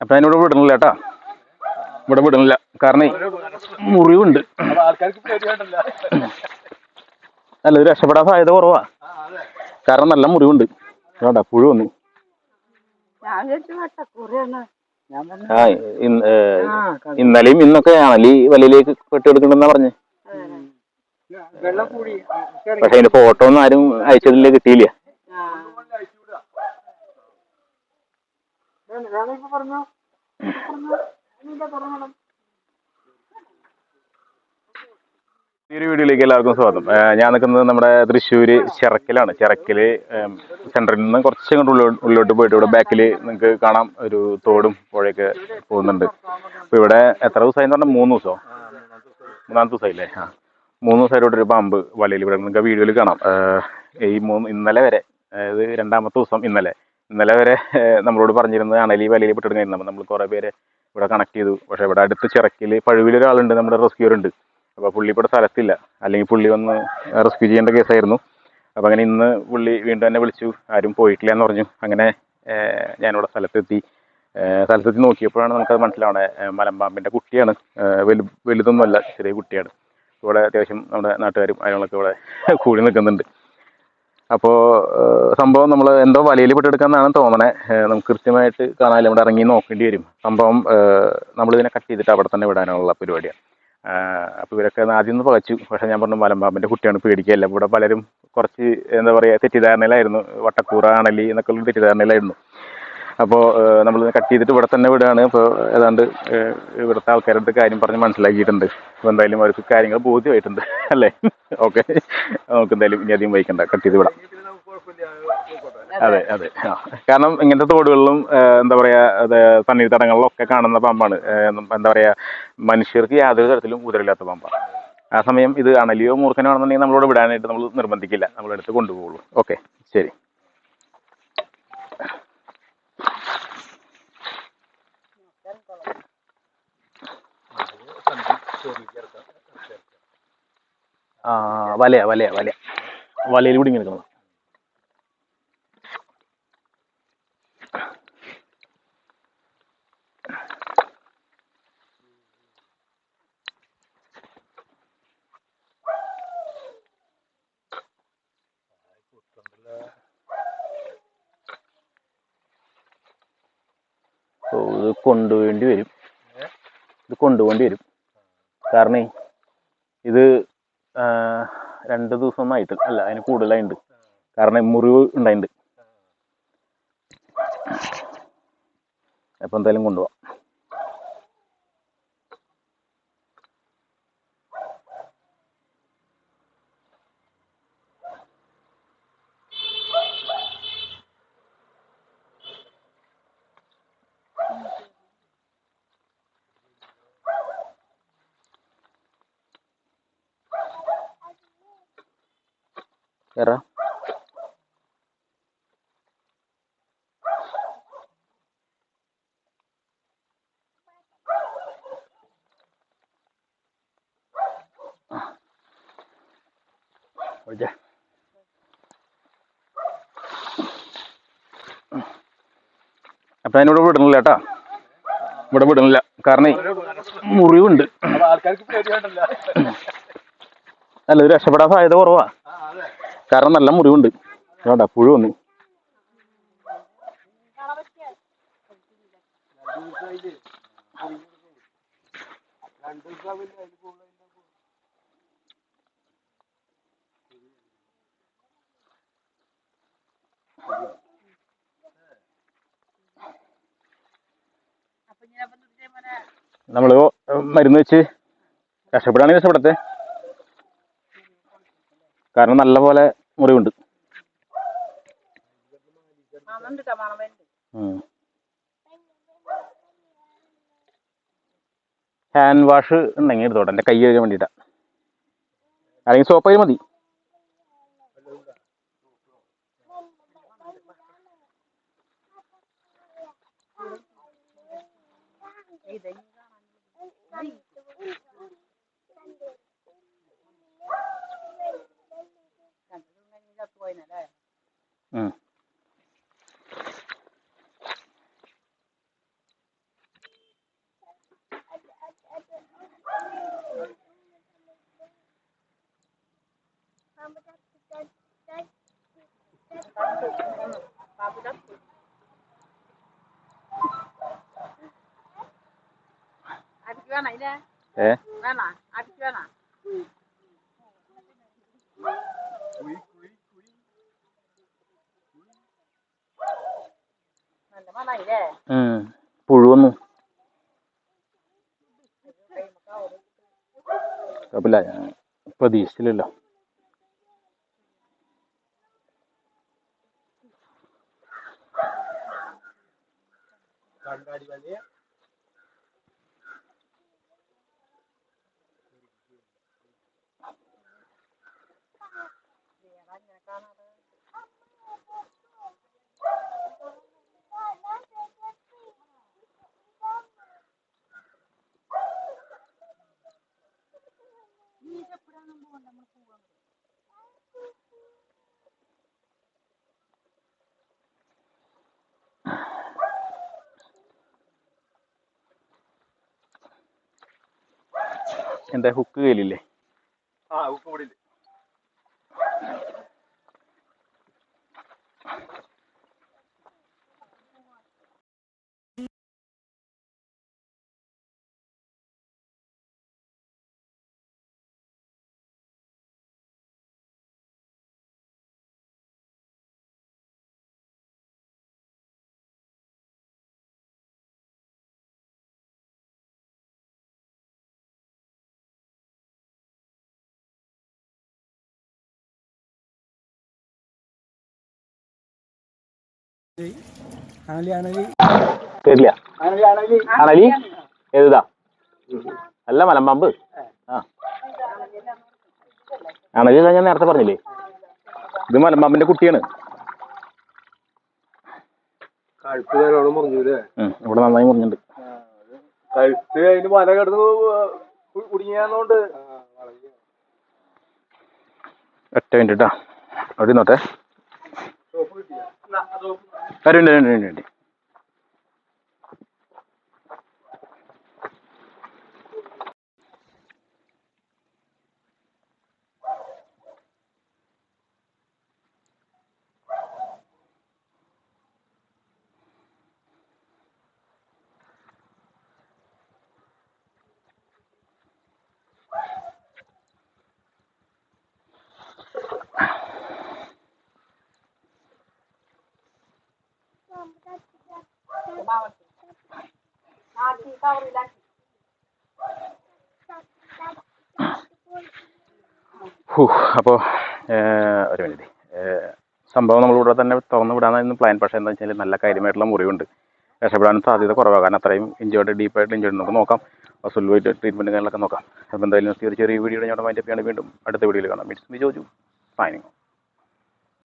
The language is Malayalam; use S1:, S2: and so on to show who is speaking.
S1: അപ്പൊ അതിനോട് വിടണില്ല കേട്ടാ. ഇവിടെ വിടണില്ല കാരണം മുറിവുണ്ട്. അല്ല ഒരു രക്ഷപ്പെടാൻ സാധ്യത കുറവാ. കാരണം നല്ല മുറിവുണ്ട്. കേട്ടാ പുഴു വന്നു. ആ ഇന്ന്, ഇന്നലെയും ഇന്നൊക്കെ ആണല്ലേ ഈ വലയിലേക്ക് കെട്ടിയെടുക്കണ്ടെന്നാ പറഞ്ഞേ? പക്ഷെ അതിന്റെ ഫോട്ടോ ഒന്നും ആരും അയച്ചതില്ല കിട്ടിയില്ല. ഈ വീഡിയോയിലേക്ക് എല്ലാവർക്കും സ്വാഗതം. ഞാൻ നിൽക്കുന്നത് നമ്മുടെ തൃശ്ശൂർ ചിറക്കിലാണ്. ചിറക്കിൽ സെന്ററിൽ നിന്ന് കുറച്ച് ഇങ്ങോട്ട് ഉള്ളോ- ഉള്ളിലോട്ട് പോയിട്ട് ഇവിടെ ബാക്കിൽ നിങ്ങൾക്ക് കാണാം. ഒരു തോടും പുഴയൊക്കെ പോകുന്നുണ്ട്. അപ്പൊ ഇവിടെ എത്ര ദിവസമായി പറഞ്ഞാൽ മൂന്ന് ദിവസമോ മൂന്നാമത്തെ ദിവസമായില്ലേ? ആ. മൂന്ന് ദിവസമായിട്ട് ഒരു പാമ്പ് വലയിൽ ഇവിടെ. നിങ്ങൾക്ക് വീഡിയോയിൽ കാണാം. ഈ മൂന്ന് ഇന്നലെ വരെ അതായത് രണ്ടാമത്തെ ദിവസം ഇന്നലെ ഇന്നലെ വരെ നമ്മളോട് പറഞ്ഞിരുന്നത് അണലി വലയിൽ പെട്ടിടുന്നായിരുന്നു അപ്പോൾ നമ്മൾ കുറേ പേര് ഇവിടെ കണക്ട് ചെയ്തു. പക്ഷേ ഇവിടെ അടുത്ത് ചിറക്കിൽ പഴുവിൽ ഒരാളുണ്ട് നമ്മുടെ റെസ്ക്യൂർ ഉണ്ട് അപ്പോൾ പുള്ളി ഇവിടെ സ്ഥലത്തില്ല. അല്ലെങ്കിൽ പുള്ളി വന്ന് റെസ്ക്യൂ ചെയ്യേണ്ട കേസായിരുന്നു. അപ്പോൾ അങ്ങനെ ഇന്ന് പുള്ളി വീണ്ടും തന്നെ വിളിച്ചു. ആരും പോയിട്ടില്ല എന്ന് പറഞ്ഞു. അങ്ങനെ ഞാനിവിടെ സ്ഥലത്തെത്തി. സ്ഥലത്തെത്തി നോക്കിയപ്പോഴാണ് നമുക്കത് മനസ്സിലാവണേ. മലമ്പാമ്പിന്റെ കുട്ടിയാണ്. വലു വലുതൊന്നുമല്ല ചെറിയ കുട്ടിയാണ്. ഇവിടെ അത്യാവശ്യം നമ്മുടെ നാട്ടുകാരും അയാളൊക്കെ ഇവിടെ കൂടി നിൽക്കുന്നുണ്ട്. അപ്പോൾ സംഭവം നമ്മൾ എന്തോ വലയിൽ പെട്ടെടുക്കാന്നാണ് തോന്നണേ. നമുക്ക് കൃത്യമായിട്ട് കാണാൻ ഇവിടെ ഇറങ്ങി നോക്കേണ്ടി വരും. സംഭവം നമ്മളിതിനെ കട്ട് ചെയ്തിട്ട് അവിടെ തന്നെ വിടാനുള്ള പരിപാടിയാണ് അപ്പോൾ ഇവരൊക്കെ ആദ്യം ഒന്ന് പകച്ചു. പക്ഷേ ഞാൻ പറഞ്ഞു മലമ്പാമ്പിന്റെ കുട്ടിയാണ് പേടിക്കുകയല്ല ഇവിടെ പലരും കുറച്ച് എന്താ പറയുക തെറ്റിദ്ധാരണയിലായിരുന്നു. വട്ടക്കൂറ അണലി എന്നൊക്കെ ഉള്ള തെറ്റിദ്ധാരണയിലായിരുന്നു അപ്പോൾ നമ്മൾ കട്ട് ചെയ്തിട്ട് ഇവിടെ തന്നെ വിടുകയാണ് അപ്പോൾ ഏതാണ്ട് ഇവിടുത്തെ ആൾക്കാരുടെ കാര്യം പറഞ്ഞ് മനസ്സിലാക്കിയിട്ടുണ്ട്. അപ്പോൾ എന്തായാലും അവർക്ക് കാര്യങ്ങൾ ബോധ്യമായിട്ടുണ്ട്. അല്ലേ? ഓക്കെ. നമുക്ക് എന്തായാലും ഇനി അധികം വൈക്കണ്ട. കട്ട് ചെയ്ത് വിടാം. അതെ അതെ. ആ. കാരണം ഇങ്ങനത്തെ തോടുകളിലും എന്താ പറയാ തണ്ണീർത്തടങ്ങളിലൊക്കെ കാണുന്ന പമ്പാണ്. എന്താ പറയാ മനുഷ്യർക്ക് യാതൊരു തരത്തിലും ഉദരമില്ലാത്ത പമ്പാണ്. ആ സമയം ഇത് അണലിയോ മൂർഖനോ ആണെന്നുണ്ടെങ്കിൽ നമ്മളോട് വിടാനായിട്ട് നമ്മൾ നിർബന്ധിക്കില്ല. നമ്മളെടുത്ത് കൊണ്ടുപോകുള്ളൂ ഓക്കെ. ശരി. ആ വലയാ വലയാ വലയ. വലയിൽ കുടുങ്ങി ഇങ്ങനെ ഓ ഇത് കൊണ്ടുപോകേണ്ടി വരും. ഇത് കൊണ്ടുപോകേണ്ടി വരും. കാരണം ഇത് രണ്ട് ദിവസം ഒന്നും ആയിട്ട് അല്ല അതിന് കൂടുതലായിട്ടുണ്ട് കാരണം മുറിവ് ഉണ്ടായിട്ടുണ്ട് അപ്പൊ എന്തായാലും കൊണ്ടുപോവാം. കയറാം ഒഴിച്ചേ. അപ്പൊ അതിനോട് വിടണില്ല കേട്ടാ. ഇവിടെ വിടണില്ല കാരണം മുറിവുണ്ട്. അല്ല ഇത് രക്ഷപ്പെടാൻ സാധ്യത കുറവാ. കാരണം നല്ല മുറിവുണ്ട്. വേണ്ട പുഴു വന്നു. നമ്മൾ മരുന്ന് വെച്ച് രക്ഷപ്പെടുകയാണെങ്കിൽ രക്ഷപ്പെടത്തെ കാരണം നല്ല പോലെ മുറിവുണ്ട്. ഹാൻഡ് വാഷ് ഉണ്ടെങ്കിൽ എടുത്തോട്ടെ എന്റെ കൈ കഴുകാൻ വേണ്ടിയിട്ടാണ് അല്ലെങ്കിൽ സോപ്പ് മതി. ഉം.
S2: cái này
S1: ra
S2: thế? Ra là ai biết
S1: ra là quý quý quý này
S3: này đây
S1: ừ bù luôn luôn. Kabila ಪ್ರದೇಶದಲ್ಲಿಲ್ಲ എന്റെ ഹുക്ക് കയ്യിലില്ലേ
S3: ആ ഹുക്ക് കൂടി
S1: കേട്ടില്ല. അണലി ഏതാ അല്ല മലമ്പാമ്പ്. ആ. അണലി ഞാൻ നേരത്തെ പറഞ്ഞില്ലേ? ഇത് മലമ്പാമ്പിന്റെ കുട്ടിയാണ്. ഇവിടെ നന്നായി മുറിഞ്ഞിട്ടുണ്ട്.
S3: കഴുത്ത് അതിന് മല കിടന്ന് കുടുങ്ങിയാന്നോണ്ട്
S1: ഒറ്റ മിനിറ്റ് കേട്ടോ അവിടെ നോട്ടെ രണ്ട് രണ്ട് രണ്ട് അപ്പോൾ ഒരു മിനിറ്റ്. സംഭവം നമ്മളിവിടെ തന്നെ തുറന്നു വിടാനായിരുന്നു പ്ലാൻ പക്ഷേ എന്താ വെച്ചാൽ നല്ല കാര്യമായിട്ടുള്ള മുറിവുണ്ട്. രക്ഷപ്പെടാൻ സാധ്യത കുറവാണ് കാരണം അത്രയും ഇഞ്ചോട്ട് ഡീപ്പായിട്ട് ഇഞ്ചോട്ട് നമുക്ക് നോക്കാം. സുൽവായിട്ട് ട്രീറ്റ്മെന്റ് കാര്യങ്ങളൊക്കെ നോക്കാം. അപ്പോൾ എന്തായാലും ഒരു ചെറിയ വീഡിയോ ഞാൻ മൈൻഡ് അപ്പ് വീണ്ടും അടുത്ത വീഡിയോയിൽ കാണാം. Means Joju signing